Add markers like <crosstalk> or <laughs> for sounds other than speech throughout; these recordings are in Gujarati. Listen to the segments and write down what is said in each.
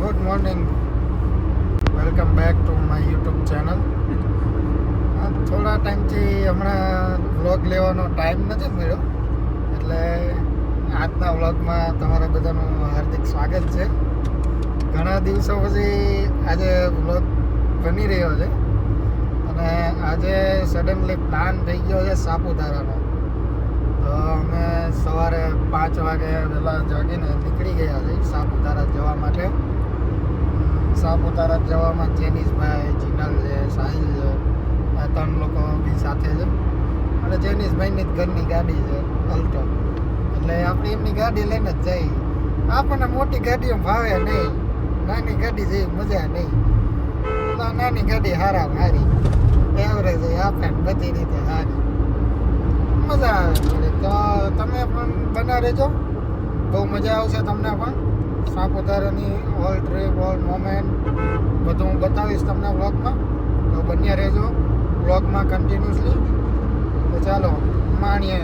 Good morning welcome back to my YouTube channel થોડા ટાઈમથી હમણાં વ્લોગ લેવાનો ટાઈમ નથી મળ્યો. એટલે આજના વ્લોગમાં તમારા બધાનું હાર્દિક સ્વાગત છે. ઘણા દિવસો પછી આજે વ્લોગ બની રહ્યો છે. અને આજે સડનલી પ્લાન થઈ ગયો છે સાપુતારાનો. તો અમે સવારે પાંચ વાગે વહેલા જાગીને નીકળી ગયા છે સાપુતારા જવા માટે. સાપુતારા જવામાં જેનીશભાઈ, જીનલ છે સાહિલ છે આ ત્રણ લોકો બી સાથે છે. અને જેનીશભાઈની જ ઘરની ગાડી છે, અલ્ટો. એટલે આપણે એમની ગાડી લઈને જ જઈએ. આપણને મોટી ગાડીઓ ભાવે નહીં. નાની ગાડી જેવી મજા નહીં. ના- નાની ગાડી હારા. હારી એવરેજ આપે બધી રીતે હારી. મજા આવે તો તમે પણ બના રહેજો બહુ મજા આવશે તમને પણ. સાપુતારાની ઓલ ટ્રીપ ઓલ મોમેન્ટ બધું હું બતાવીશ તમને વ્લોગમાં. તો બન્યા રહેજો. વ્લોગમાં કન્ટિન્યુઅસલી તો ચાલો માણીએ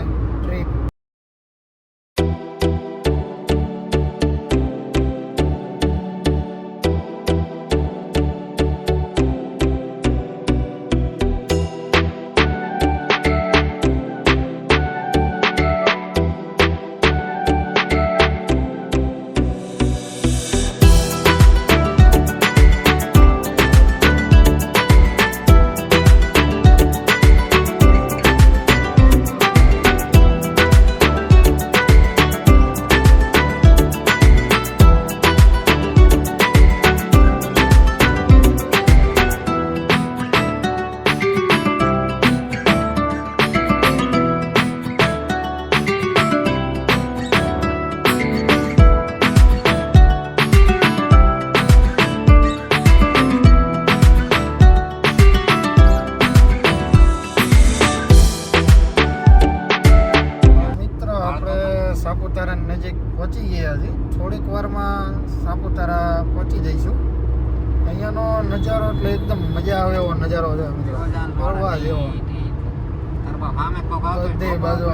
બધી બાજુ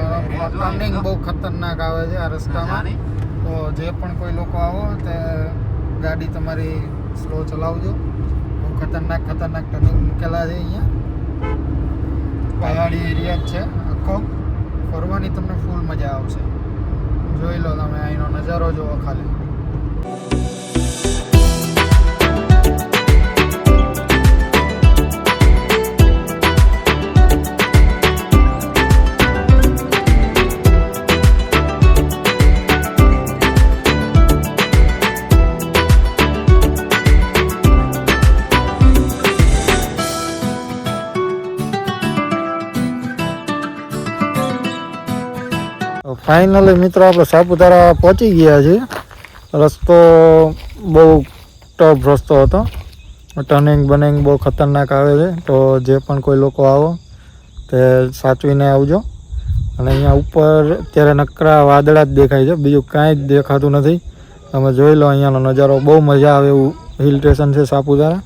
ટર્નિંગ બહુ ખતરનાક આવે છે આ રસ્તામાં. તો જે પણ કોઈ લોકો આવો તે ગાડી તમારી સ્લો ચલાવજો. બહુ ખતરનાક ખતરનાક ટર્નિંગ મૂકેલા છે અહીંયા. પહાડી એરિયા જ છે આખો. ફરવાની તમને ફૂલ મજા આવશે. જોઈ લો તમે અહીંનો નજારો જુઓ ખાલી. ફાઇનલી મિત્રો, આપણે સાપુતારા પહોંચી ગયા છીએ. રસ્તો બહુ ટફ રસ્તો હતો. ટર્નિંગ બનિંગ બહુ ખતરનાક આવે છે. તો જે પણ કોઈ લોકો આવો, તે સાચવીને આવજો. અને અહીંયા ઉપર અત્યારે નકરા વાદળા જ દેખાય છે. બીજું કાંઈ જ દેખાતું નથી. તમે જોઈ લો, અહીંયાનો નજારો બહુ મજા આવે એવું હિલ સ્ટેશન છે સાપુતારા.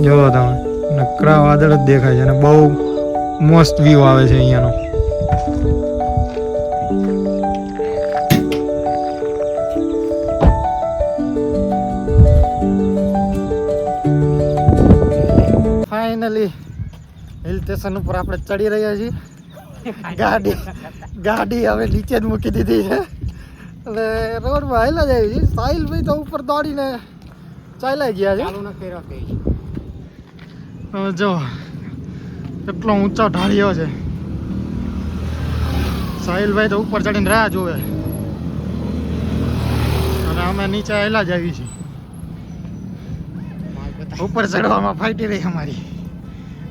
જોવો તમે, નકરા વાદળ જ દેખાય છે અને બહુ મસ્ત વ્યૂ આવે છે અહીંયાનો. હિલ સ્ટેશન ઉપર આપણે ચડી રહ્યા છીએ. ગાડી ગાડી હવે નીચે જ મૂકી દીધી છે. એટલે રોડમાં હેલા જ આવી છે સાહિલ ભાઈ તો ઉપર દોડીને ચાલ્યા ગયા છે. હવે જો કેટલો ઊંચો ઢાળ્યો છે. સાહિલભાઈ તો ઉપર ચડીને રાહ જોવે. અને અમે નીચે હેલા જ આવી છીએ. ઉપર ચડવામાં ફાટી રહી અમારી.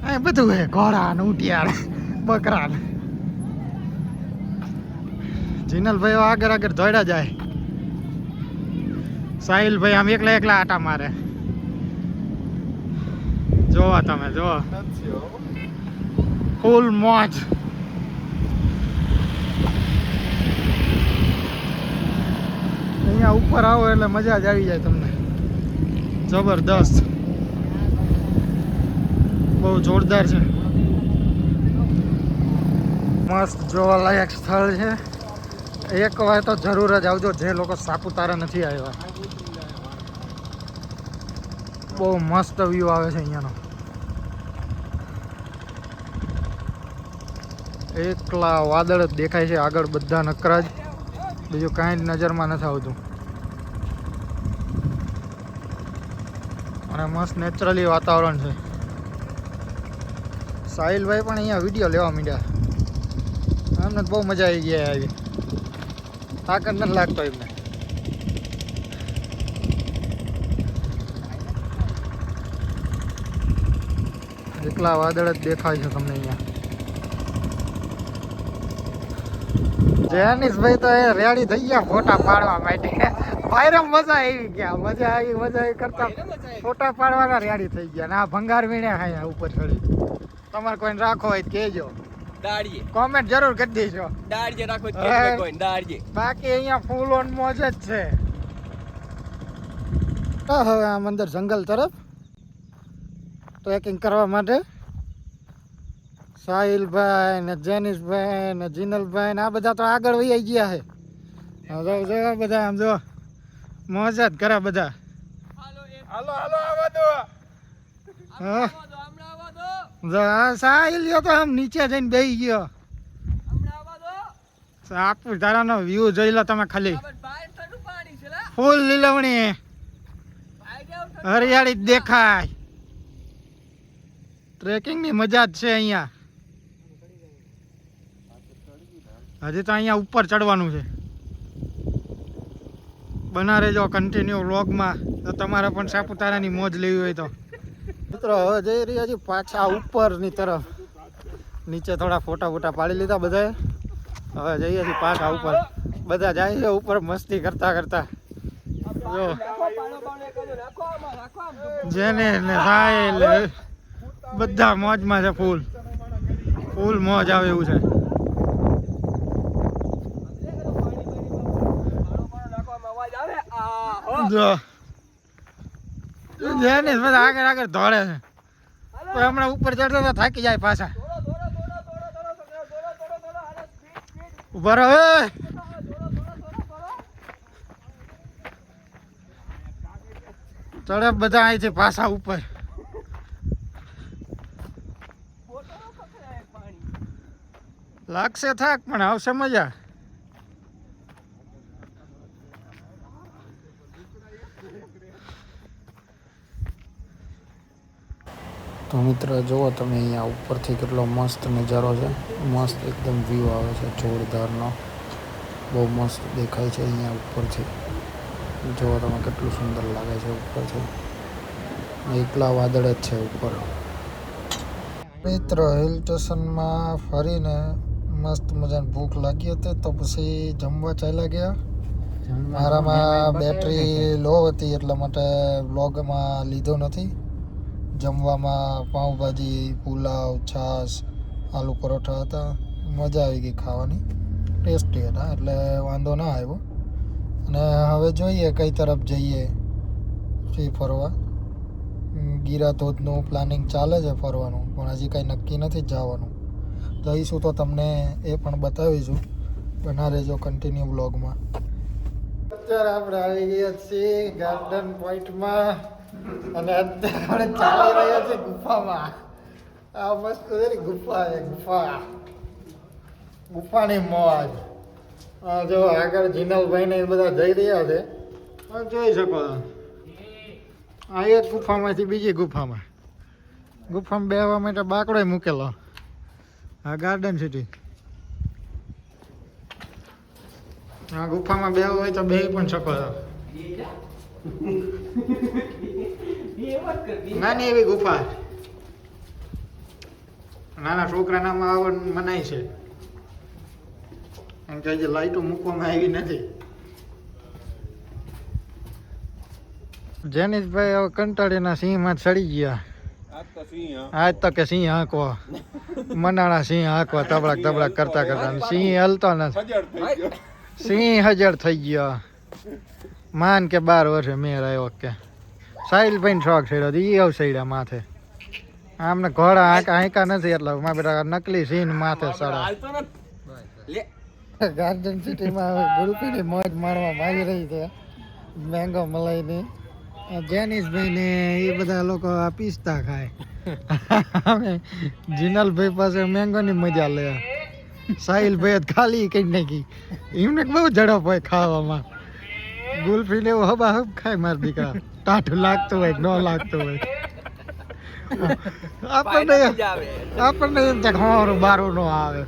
આ બધું હે ઘોડા ને ઉટિયાળ બકરા ને જીનલભાઈ આગળ આગળ દોડ્યા જાય. સાહિલભાઈ આમ એકલા એકલા આટા મારે. જોવા તમે, જોવા. ફૂલ મોજ. અહીંયા ઉપર આવો એટલે મજા જ આવી જાય તમને. જબરદસ્ત. બહુ જોરદાર છે. મસ્ત જોવાલાયક સ્થળ છે. એક વાર તો જરૂર જ આવજો, જે લોકો સાપુતારા નથી આવ્યા. બહુ મસ્ત વ્યૂ આવે છે અહીંયાનો. એકલા વાદળ જ દેખાય છે, આગળ બધા નકરા જ બીજું કાંઈ જ નજરમાં નથી આવતું. અને મસ્ત નેચરલી વાતાવરણ છે. સાહિલભાઈ પણ અહીંયા વીડિયો લેવા માંડ્યા. એમને બહુ મજા આવી ગયા આવી. તાકાત નથી લાગતો એમને. એકલા વાદળ જ દેખાય છે તમને અહીંયા. જેનિસભાઈ તો એ રેડી થઈ ગયા ફોટા પાડવા માટે. ભાઈરમ મજા આવી ગયા. મજા આવી મજા આવી કરતા ફોટા પાડવાના રેડી થઈ ગયા. ને આ ભંગાર વીણ્યા ખાયા ઉપર ચડી. તમારે કોઈને રાખો હોય કહેજો. દાડીએ કોમેન્ટ જરૂર કરી દેજો. દાડીએ રાખો કોઈ દાડીએ બાકી અહીંયા ફૂલ ઓન મોજ જ છે. તો હવે આમ અંદર જંગલ તરફ ટ્રેકિંગ કરવા માટે સાહિલભાઈ ને જેનિશભાઈ ને જીનલભાઈ ને આ બધા તો આગળ વહી ગયા છે. જો જો બધા આમ જો મોજ જ કરે બધા. હાલો હાલો આવા દો હા. સાહિલ તો આમ નીચે જઈને બેસી ગયો. દો. સાપુતારાનો વ્યૂ જોઈ લો તમે ખાલી. ફૂલ લીલવણી. હરિયાળી જ દેખાય. ટ્રેકિંગની મજા જ છે અહીંયા. હજી તો અહીંયા ઉપર ચડવાનું છે. બના રહેજો કન્ટિન્યુ વ્લોગમાં તો તમારે પણ સાપુતારાની મોજ લેવી હોય તો. મિત્રો, હવે જઈ રહ્યા છીએ પાછા ઉપરની તરફ. નીચે થોડા ફોટા ફોટા પાડી લીધા બધાએ. હવે જઈએ છીએ પાછા ઉપર. બધા જાય છે ઉપર મસ્તી કરતા કરતા. જો. જેને સાહેલ બધા મોજમાં છે ફૂલ. ફૂલ મોજ આવે એવું છે. જો. જેને બધા આગળ આગળ દોડે છે. પણ હમણાં ઉપર ચડતા થાકી જાય પાછા. ઊભા રહો ચડે બધા અહીં છે પાછા ઉપર. લાગશે થાક, પણ આવશે મજા. તો મિત્ર જુઓ તમે અહીંયા ઉપરથી કેટલો મસ્ત નજારો છે. મસ્ત એકદમ વ્યૂ આવે છે જોરદારનો. બહુ મસ્ત દેખાય છે અહીંયા ઉપરથી. જુઓ તમે કેટલું સુંદર લાગે છે ઉપરથી. એકલા વાદળ જ છે ઉપર. મિત્ર હિલ સ્ટેશનમાં ફરીને મસ્ત મજાની ભૂખ લાગી હતી તો પછી જમવા ચાલ્યા ગયા. મારામાં બેટરી લો હતી એટલા માટે બ્લોગમાં લીધો નથી. જમવામાં પાઉંભાજી, પુલાવ, છાશ, આલુ પરોઠા હતા. મજા આવી ગઈ ખાવાની. ટેસ્ટી હતા, એટલે વાંધો ના આવ્યો. અને હવે જોઈએ કઈ તરફ જઈએ ફી ફરવા. ગીરા ધોધનું પ્લાનિંગ ચાલે છે ફરવાનું, પણ હજી કંઈ નક્કી નથી જવાનું. જઈશું તો તમને એ પણ બતાવીશું. બના રહેજો કન્ટિન્યુ બ્લોગમાં અત્યારે આપણે આવી ગયા છીએ ગાર્ડન પોઈન્ટમાં. અને અત્યારે ચાલી રહ્યા છે ગુફામાં. આ વસ્તુ છે ગુફા છે, ગુફા. ગુફાની મોજ. જો આગળ જીનલભાઈ ને એ બધા જઈ રહ્યા છે. જોઈ શકો આ એક ગુફામાંથી બીજી ગુફામાં. ગુફામાં બેસવા માટે બાકડો મૂકેલો. આ ગાર્ડન સિટી આ ગુફામાં બેહવું હોય તો બેહી પણ શકો છો. <laughs> નાની એવી ગુફા. નાના છોકરાનામાં આવવાનું મનાય છે. એમ કે લાઈટો મૂકવામાં આવી નથી. જેનિશભાઈ હવે કંટાળીના સિંહમાં ચડી ગયા. આ તો સિંહ આજ તો કે સિંહ હાંકવો. મનાણા સિંહ હાંકવા તબડાક તબડાક કરતા કરતા. સિંહ હલતો નથી. સિંહ હજાર થઈ ગયો. માન કે બાર વર્ષે મેર આવ્યો કે સાહિલભાઈ શોખ છેડ્યો તો ઈ અવસૈડા માથે. આમને ઘોડા આંકા આંકા નથી એટલે. મારા બેટા નકલી સીન માથે સડા ગાર્ડન સિટીમાં ગુરુપીની મોજ માણવામાં આવી રહી છે. મેંગો મલાઈની. જેનિસભાઈ ને એ બધા લોકો પિસ્તા ખાય. અમે જીનલભાઈ પાસે મેંગોની મજા લે. સાહિલભાઈ ખાલી કઈ નાખી એમને બહુ ઝડપ હોય ખાવામાં. ગુલ્ફી ને હબા હબ ખાય માર દીકરા. ટાઢું લાગતું હોય ન લાગતું હોય. <laughs> આપણને આપણને એમ થાય ખવારું બારું ન આવે.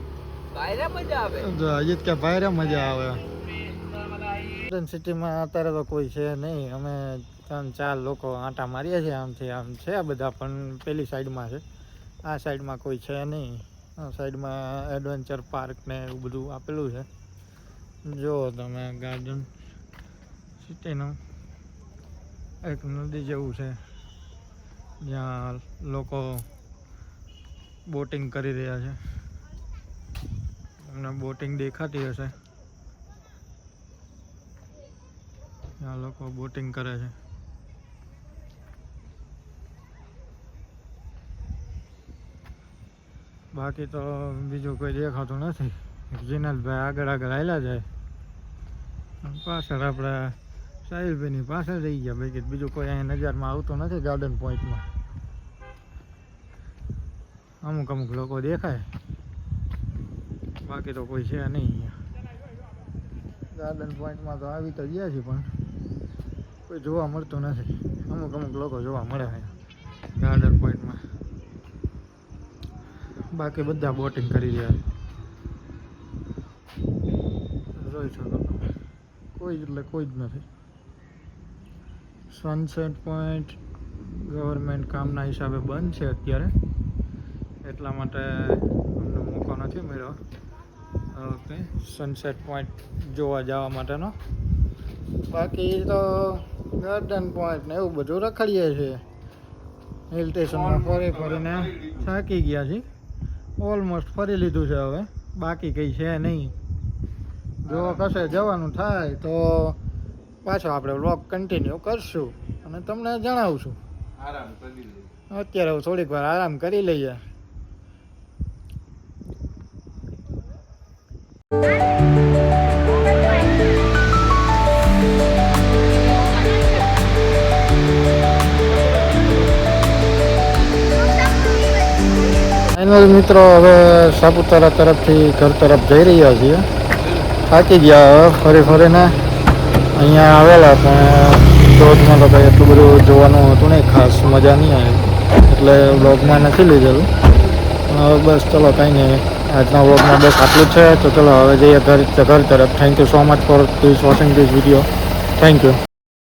બાયરે મજા આવે. જો હજી કે ભાઈરે મજા આવે. સિટીમાં અત્યારે તો કોઈ છે નહીં. અમે ત્રણ ચાર લોકો આંટા મારીએ છીએ આમથી આમ છે બધા પણ પેલી સાઈડમાં છે. આ સાઈડમાં કોઈ છે નહીં. આ સાઈડમાં એડવેન્ચર પાર્ક ને એવું બધું આપેલું છે. જો તમે ગાર્ડન સિટીનું એક નદી જેવું છે. જ્યાં લોકો બોટિંગ કરી રહ્યા છે. એમને બોટિંગ દેખાતી હશે. ત્યાં લોકો બોટિંગ કરે છે. બાકી તો બીજું કોઈ દેખાતું નથી. જીનલભાઈ આગળ આગળ આવેલા જાય. પાછળ આપણે સાહિલભાઈની પાછળ રહી ગયા. બાકી બીજું કોઈ અહીંયા નજરમાં આવતું નથી ગાર્ડન પોઈન્ટમાં અમુક અમુક લોકો દેખાય. બાકી તો કોઈ છે નહીં અહીંયા. ગાર્ડન પોઈન્ટમાં તો આવી તો ગયા છે પણ કોઈ જોવા મળતું નથી. અમુક અમુક લોકો જોવા મળે છે ગાર્ડન પોઈન્ટમાં બાકી બધા બોટિંગ કરી રહ્યા જોઈ શકો કોઈ એટલે કોઈ જ નથી. સનસેટ પોઈન્ટ ગવર્મેન્ટ કામના હિસાબે બંધ છે અત્યારે. એટલા માટે અમને મોકો નથી મળ્યો. ઓકે સનસેટ પોઈન્ટ જોવા જવા માટેનો. બાકી તો ગાર્ડન પોઈન્ટ ને એવું બધું રખડીએ છીએ. હિલ સ્ટેશનમાં ફરી ફરીને થાકી ગયા છીએ. ઓલમોસ્ટ ફરી લીધું છે હવે. બાકી કંઈ છે નહીં. જો કશે જવાનું થાય તો પાછો આપણે વ્લોગ કન્ટિન્યુ કરશું અને તમને જણાવશું. આરામ કરી અત્યારે હું થોડીક વાર આરામ કરી લઈએ. ફાઇનલ મિત્રો હવે સાપુતારા તરફથી ઘર તરફ જઈ રહ્યા છીએ. થાકી ગયા ફરી ફરીને. અહીંયા આવેલા પણ ધોધમાં તો કંઈ એટલું બધું જોવાનું હતું નહીં, ખાસ મજા નહીં આવી. એટલે વ્લોગમાં નથી લીધેલું. બસ ચલો કંઈ નહીં, આજના વ્લોગમાં બસ આટલું છે. તો ચલો હવે જઈએ ઘર ઘર તરફ. Thank you so much for this watching this video thank you